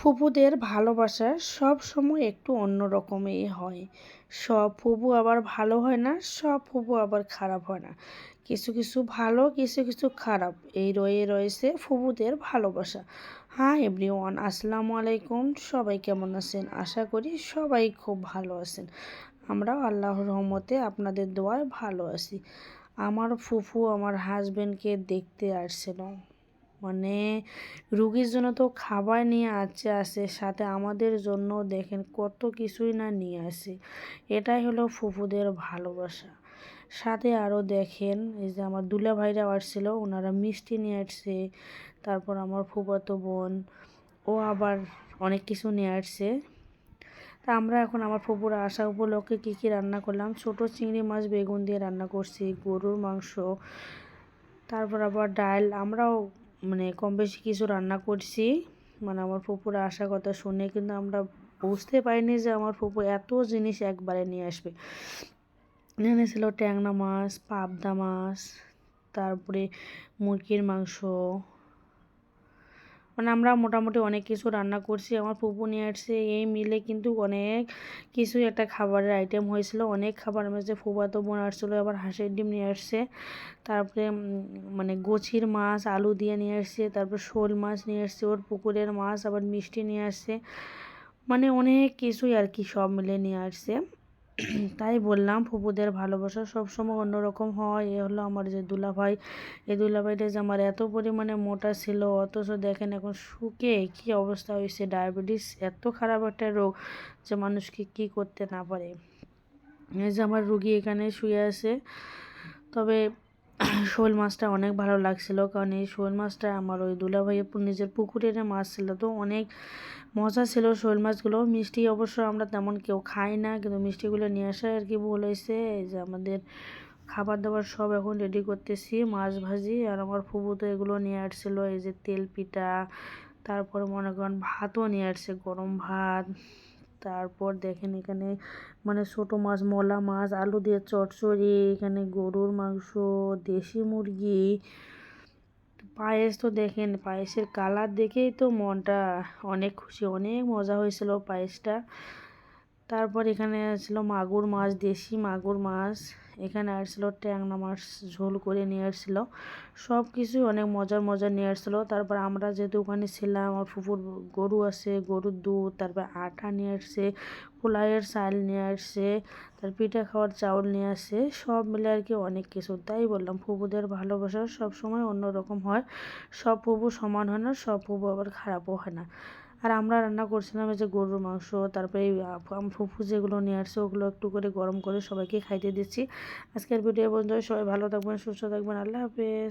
ফুপুদের ভালোবাসা সব সময় একটু অন্য রকমই হয়। সব ফুপু আবার ভালো হয় না, সব ফুপু আবার খারাপ হয় না। কিছু কিছু ভালো, কিছু কিছু খারাপ। এই রয়ে, রয়েছে ফুপুদের ভালোবাসা। হ্যাঁ এভরিওয়ান, আসসালামু আলাইকুম। সবাই কেমন আছেন? আশা করি সবাই খুব ভালো আছেন। আমরাও আল্লাহর রহমতে আপনাদের দোয়ায় ভালো আছি। আমার ফুফু, আমার হাজব্যান্ডকে দেখতে আসছিল। মানে রুগীর জন্য তো খাবার নিয়ে আছে আসে, সাথে আমাদের জন্য দেখেন কত কিছুই না নিয়ে আসে। এটাই হলো ফুফুদের ভালোবাসা। সাথে আরও দেখেন, এই যে আমার দুলা ভাইরা আসছিল, ওনারা মিষ্টি নিয়ে আসছে, তারপর আমার ফুফাতো বোন, ও আবার অনেক কিছু নিয়ে আসছে। তা আমরা এখন আমার ফুপুরা আসা উপলক্ষে কী কী রান্না করলাম? ছোট চিংড়ি মাছ বেগুন দিয়ে রান্না করছি, গরুর মাংস, তারপর আবার ডাল, আমরাও মানে কম বেশি কিছু রান্না করছি। মানে আমার ফুপুরা আসার কথা শুনে কিন্তু আমরা বুঝতে পারিনি যে আমার ফুপু এত জিনিস একবারে নিয়ে আসবে। এখানে ছিল ট্যাংরা মাছ, পাবদা মাছ, তারপরে মুরগির মাংস মানে আমরা মোটামুটি অনেক কিছু রান্না করছি, আমার পুপু নিয়ে আসছে, এই মিলে কিন্তু অনেক কিছুই একটা খাবারের আইটেম হয়েছিল। অনেক খাবার মধ্যে ফুবাতো বোন আসছিল, আবার হাঁসের ডিম নিয়ে আসছে। তারপরে মানে গোছির মাছ, আলু দিয়ে নিয়ে আসছে, তারপর শোল মাছ নিয়ে আসছে, ওর পুকুরের মাছ, আবার মিষ্টি নিয়ে আসছে। মানে অনেক কিছুই আর কি সব মিলে নিয়ে আসছে। তাই বললাম ফুপুদের ভালোবাসা সবসময় অন্যরকম হয়। এ হলো আমার যে দুলাভাই। এই দুলাভাইটা যে আমার এত পরিমাণে মোটা ছিল, অথচ দেখেন এখন শুকে কি অবস্থা হয়েছে। ডায়াবেটিস এত খারাপ একটা রোগ যে মানুষকে কি করতে না পারে। এই যে আমার রুগী এখানে শুয়ে আছে। তবে শোল মাছটা অনেক ভালো লাগছিল, কারণ এই শোল মাছটা আমার ওই দুলাভাইয়ের নিজের পুকুরের মাছ ছিল, তো অনেক মজা ছিল শোল মাছগুলো। মিষ্টি অবশ্য আমরা তেমন কেউ খাই না, কিন্তু মিষ্টিগুলো নিয়ে আসা আর কি ভুল হয়েছে, এই যে আমাদের খাবার দাবার সব এখন রেডি করতেছি, মাছ ভাজি, আর আমার ফুবু তো এগুলো নিয়ে আসছিল, এই যে তেল পিঠা, তারপর মনে করেন ভাতও নিয়ে আসছে, গরম ভাত তারপর দেখেন এখানে মানে ছোটো মাছ, মলা মাছ, আলু দিয়ে চটচড়ি, এখানে গরুর মাংস, দেশি মুরগি। পায়েস তো দেখেন, পায়েসের কালার দেখেই তো মনটা অনেক খুশি, অনেক মজা হয়েছিল পায়েসটা। তারপর এখানে ছিল মাগুর মাছ, দেশি মাগুর মাছ। এখানে আসছিল ট্যাংনা মাছ, ঝোল করে নিয়ে আসছিল। সব কিছুই অনেক মজার মজার নিয়ে আসছিল। তারপর আমরা যেহেতু ওখানে ছিলাম, আমার ফুফুর গরু আছে, গরুর দুধ, তারপর আটা নিয়ে আসছে পোলাইয়ের চাল নিয়ে আসছে তার পিঠা খাওয়ার চাউল নিয়ে আসছে, সব মিলে আর কি অনেক কিছু। তাই বললাম ফুবুদের ভালোবাসা সব সময় অন্যরকম হয়। সব ফুবু সমান হয় না, সব ফুবু আবার খারাপও হয় না। আর আমরা রান্না করছিলাম যে গরুর মাংস, তারপরে ফুফু যেগুলো নিয়ে আসছে ওগুলো একটু করে গরম করে সবাইকে খাইতে দিচ্ছি। আজকের ভিডিও পর্যন্ত সবাই ভালো থাকবেন, সুস্থ থাকবেন, আল্লাহ হাফেজ।